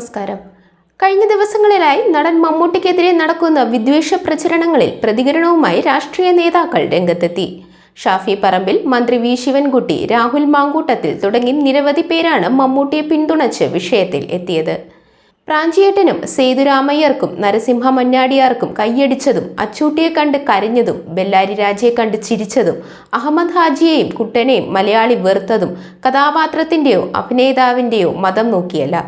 നമസ്കാരം. കഴിഞ്ഞ ദിവസങ്ങളിലായി നടൻ മമ്മൂട്ടിക്കെതിരെ നടക്കുന്ന വിദ്വേഷ പ്രചരണങ്ങളിൽ പ്രതികരണവുമായി രാഷ്ട്രീയ നേതാക്കൾ രംഗത്തെത്തി. ഷാഫി പറമ്പിൽ മന്ത്രി വി. ശിവൻകുട്ടി രാഹുൽ മാങ്കൂട്ടത്തിൽ തുടങ്ങി നിരവധി പേരാണ് മമ്മൂട്ടിയെ പിന്തുണച്ച് വിഷയത്തിൽ എത്തിയത്. പ്രാഞ്ചിയേട്ടനും സേതുരാമയ്യർക്കും നരസിംഹ മഞ്ഞാടിയാർക്കും കൈയടിച്ചതും അച്ചൂട്ടിയെ കണ്ട് കരഞ്ഞതും ബെല്ലാരി രാജയെ കണ്ട് ചിരിച്ചതും അഹമ്മദ് ഹാജിയെയും കുട്ടനെയും മലയാളി വെറുത്തതും കഥാപാത്രത്തിന്റെയോ അഭിനേതാവിന്റെയോ മതം നോക്കിയല്ല.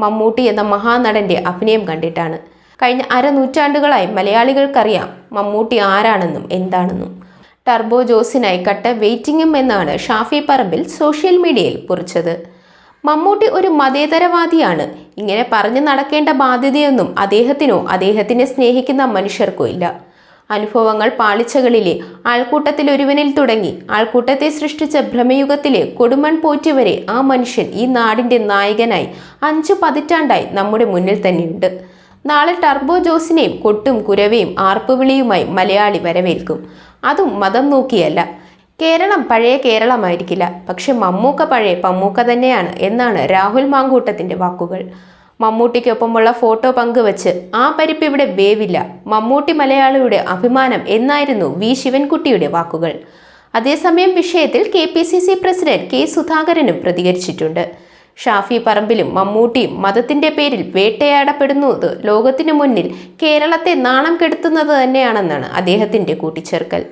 മമ്മൂട്ടി എന്ന മഹാനടന്റെ അഭിനയം കണ്ടിട്ടാണ്. കഴിഞ്ഞ അരനൂറ്റാണ്ടുകളായി മലയാളികൾക്കറിയാം മമ്മൂട്ടി ആരാണെന്നും എന്താണെന്നും. ടർബോ ജോസിനായി കട്ട വെയിറ്റിംഗും എന്നാണ് ഷാഫി പറമ്പിൽ സോഷ്യൽ മീഡിയയിൽ കുറിച്ചത്. മമ്മൂട്ടി ഒരു മതേതരവാദിയാണ്. ഇങ്ങനെ പറഞ്ഞു നടക്കേണ്ട ബാധ്യതയൊന്നും അദ്ദേഹത്തിനോ അദ്ദേഹത്തിനെ സ്നേഹിക്കുന്ന മനുഷ്യർക്കോ ഇല്ല. അനുഭവങ്ങൾ പാളിച്ചകളിലെ ആൾക്കൂട്ടത്തിൽ ഒരുവനിൽ തുടങ്ങി. ആൾക്കൂട്ടത്തെ സൃഷ്ടിച്ച ഭ്രമയുഗത്തിലെ കൊടുമൺ പോറ്റി വരെ ആ മനുഷ്യൻ ഈ നാടിന്റെ നായകനായി അഞ്ചു പതിറ്റാണ്ടായി നമ്മുടെ മുന്നിൽ തന്നെയുണ്ട്. നാളെ ടർബോ ജോസിനെയും കൊട്ടും കുരവയും ആർപ്പുവിളിയുമായി മലയാളി വരവേൽക്കും. അതും മതം നോക്കിയല്ല. കേരളം പഴയ കേരളമായിരിക്കില്ല. പക്ഷെ മമ്മൂക്ക പഴയ പമ്മൂക്ക തന്നെയാണ് എന്നാണ് രാഹുൽ മാങ്കൂട്ടത്തിന്റെ വാക്കുകൾ. മമ്മൂട്ടിക്കൊപ്പമുള്ള ഫോട്ടോ പങ്കുവച്ച്. ആ പരിപ്പ് ഇവിടെ വേവില്ല. മമ്മൂട്ടി മലയാളിയുടെ അഭിമാനം എന്നായിരുന്നു വി ശിവൻകുട്ടിയുടെ വാക്കുകൾ. അതേസമയം വിഷയത്തിൽ K P C C president K സുധാകരനും പ്രതികരിച്ചിട്ടുണ്ട്. ഷാഫി പറമ്പിലും മമ്മൂട്ടിയും മതത്തിന്റെ പേരിൽ വേട്ടയാടപ്പെടുന്നത് ലോകത്തിനു മുന്നിൽ കേരളത്തെ നാണം കെടുത്തുന്നത് തന്നെയാണെന്നാണ് അദ്ദേഹത്തിന്റെ കൂട്ടിച്ചേർക്കൽ.